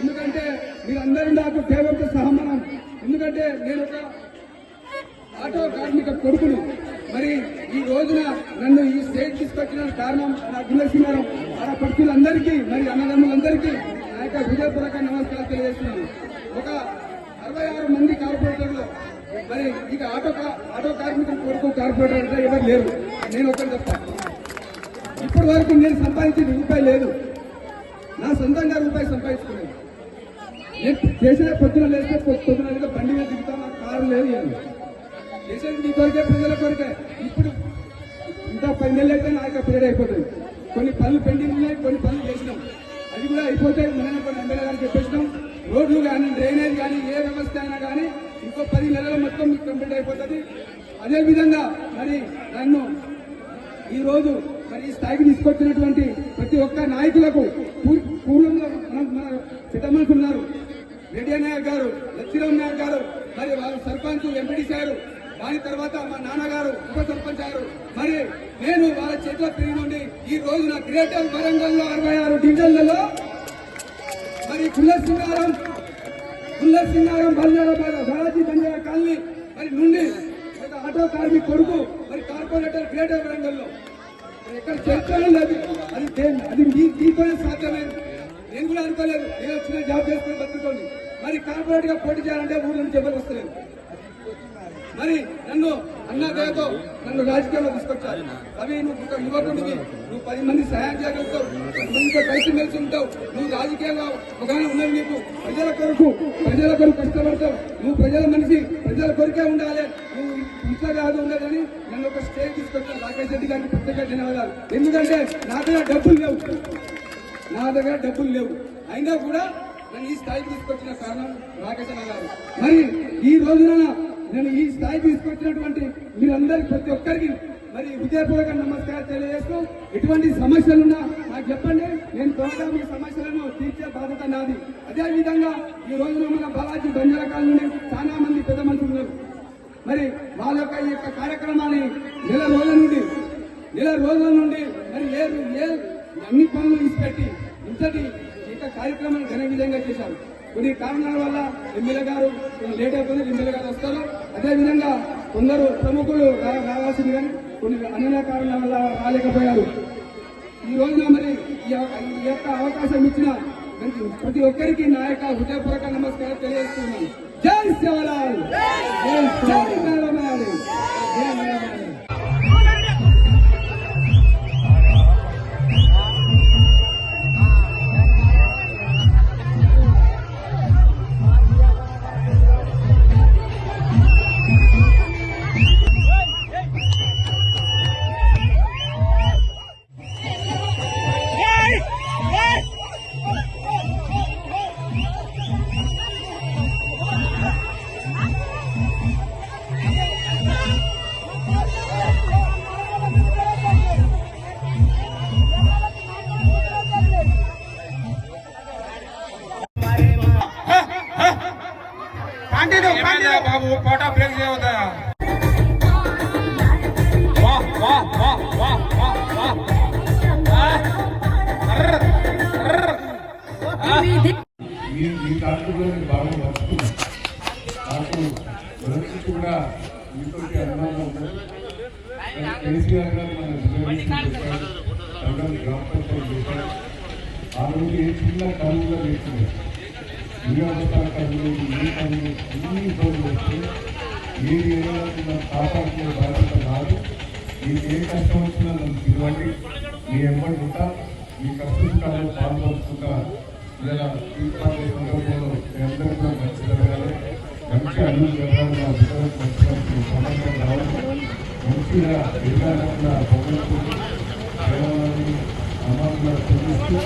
ఎందుకంటే మీరందరూ నాకు దేవుడితో సహమానం. ఎందుకంటే నేను ఒక ఆటో కార్మిక కొడుకును. మరి ఈ రోజున నన్ను ఈ స్టేజ్ తీసుకొచ్చిన కారణం నా గుణసింహారం ఆడ పక్షులందరికీ మరి అన్నదమ్ములందరికీ నా యొక్క హృదయపూర్వక నమస్కారాలు తెలియజేస్తున్నాను. ఒక అరవై ఆరు మంది కార్పొరేటర్లు మరి ఇక ఆటో ఆటో కార్మిక కొడుకు కార్పొరేటర్ అంటే ఎవరు లేరు. నేను ఒకటి చెప్తాను ఇప్పటి వరకు నేను సంపాదించిన రూపాయి లేదు. నా సొంతంగా రూపాయి సంపాదించుకున్నాను. నేను చేసిన పొద్దున లేస్తే పొద్దున బండి మీద దిగుతా నాకు కారు లేదు ఏం చేసేది మీ కొరికే ప్రజల కొరికే. ఇప్పుడు ఇంకా పది నెలలు అయితే నా యొక్క పీరియడ్ అయిపోతుంది. కొన్ని పనులు పెండింగ్ ఉన్నాయి కొన్ని పనులు చేసినాం. అది కూడా అయిపోతే మన కొన్ని ఎమ్మెల్యే గారికి చెప్పేసినాం. రోడ్లు కానీ డ్రైనేజ్ కానీ ఏ వ్యవస్థ అయినా కానీ ఇంకో పది నెలల మొత్తం మీకు కంప్లీట్ అయిపోతుంది. అదేవిధంగా మరి నన్ను ఈరోజు మరి ఈ స్థాయికి తీసుకొచ్చినటువంటి ప్రతి ఒక్క నాయకులకు పూర్వంలో మనం మన పెద్ద ఉన్నారు. రెడ్డి నాయక్ గారు లక్ష్మీరామ్ నాయక్ గారు మరి వారు సర్పంచ్ ఎంపీడీ గారు దాని తర్వాత మా నాన్నగారు ఉప సర్పంచ్ గారు. మరి నేను వాళ్ళ చేతిలో తిరిగి నుండి ఈ రోజున గ్రేటర్ వరంగల్లో అరవై ఆరు డివిజన్లలో మరి కుల్లసింగారం సింగారం బల్లారాబాద్ బాలాజీ బంజారా కాలనీ మరి నుండి ఆటో కార్మిక్ కొడుకు మరి కార్పొరేటర్ గ్రేటర్ వరంగల్లో ఎక్కడ చర్చనే లేదు. అది అది మీ దీంతోనే సాధ్యమే. నేను కూడా అనుకోలేదు. నేను వచ్చిన జాబ్ చేసుకుని బతుకుతోంది మరి కార్పొరేట్గా పోటీ చేయాలంటే ఊళ్ళో నుంచి ఎవరు వస్తలేదు మరి దయతో నన్ను రాజకీయాల్లో తీసుకొచ్చారు. అవి నువ్వు ఒక యువకుడివి. నువ్వు పది మంది సహాయం చేయగలుగుతావు. పది మందితో కలిసి మెలిసి ఉంటావు. నువ్వు రాజకీయంగా ఒకగానే ఉన్నది నీకు. ప్రజల కొరకు ప్రజల కొరకు కష్టపడతావు. నువ్వు ప్రజల మనిషి ప్రజల కొరికే ఉండాలి. నువ్వు ఇంట్లో కాదు ఉండదని నన్ను ఒక స్టేజ్ తీసుకొచ్చాను రాకేష్ రెడ్డి గారికి ప్రత్యేక ధన్యవాదాలు. ఎందుకంటే నా దగ్గర డబ్బులు లేవు. నా దగ్గర డబ్బులు లేవు. అయినా కూడా నన్ను ఈ స్థాయికి తీసుకొచ్చిన కారణం రాకేష్ గారు. మరి ఈ రోజున నేను ఈ స్థాయి తీసుకొచ్చినటువంటి మీరందరికి ప్రతి ఒక్కరికి మరి హృదయపూర్వక నమస్కారం తెలియజేస్తూ ఎటువంటి సమస్యలున్నా నాకు చెప్పండి. నేను త్వరగా మీ సమస్యలను తీర్చే బాధ్యత నాది. అదేవిధంగా ఈ రోజున మన బాలాజీ బంజారా నుండి చాలా మంది పెద్ద మనుషులు ఉన్నారు. మరి వాళ్ళ యొక్క ఈ యొక్క కార్యక్రమాన్ని నెల రోజుల నుండి నెల రోజుల నుండి మరి ఏ ఏ అన్ని పనులు ఇచ్చిపెట్టి ఇంతటి ఈ యొక్క కార్యక్రమాన్ని ఘన విధంగా చేశారు. కొన్ని కారణాల వల్ల ఎమ్మెల్యే గారు లేట్ అయిపోయింది ఎమ్మెల్యే గారు వస్తారు. అదేవిధంగా కొందరు ప్రముఖులు రావాల్సింది కానీ కొన్ని అన్ని కారణాల వల్ల రాలేకపోయారు. ఈ రోజున మరి ఈ యొక్క- అవకాశం ఇచ్చిన ప్రతి ఒక్కరికి నా యొక్క హృదయపూర్వక నమస్కారం తెలియజేస్తున్నాను. జై శివలాల్ జై ఏమైందా బాబు కోటా బ్రేక్ చేయవద్దా వాహ్ వాహ్ వాహ్ వాహ్ వాహ్ వాహ్ వాహ్. అర్ర, అర్ర. ఈ ఈ కార్యక్రమాన్ని బాగా నచ్చుతుంది నాకు మొదటి కూడా మీతోటి అనుబంధం ఉంది కానీ కేసీఆర్ గారు మన రిజర్వేషన్ చేశారు రంగం గ్రామ పంచాయతీ చేశారు ఆ రోజు ఏ చిన్న కాలంలో చేసింది నియోజకవర్గ కనులు ఈ అన్ని ఇబ్బందులు వస్తే ఏ ఏరియాలో మనం కాపాడుకునే బాధ్యత నాది మీకు ఏ కష్టం వచ్చినా నన్ను పిలవండి మీ ఎమ్మడి ఉంటా మీ కష్టసుఖాలు పాల్పంచుకుంటా ఇలా తీర్మానం సందర్భంలో మీ అందరూ కూడా మంచి జరగాలి మంచి అన్ని జరగాలి నా మంచి రావాలి మంచిగా ఎదురాకుండా సేవలని చెల్లిస్తూ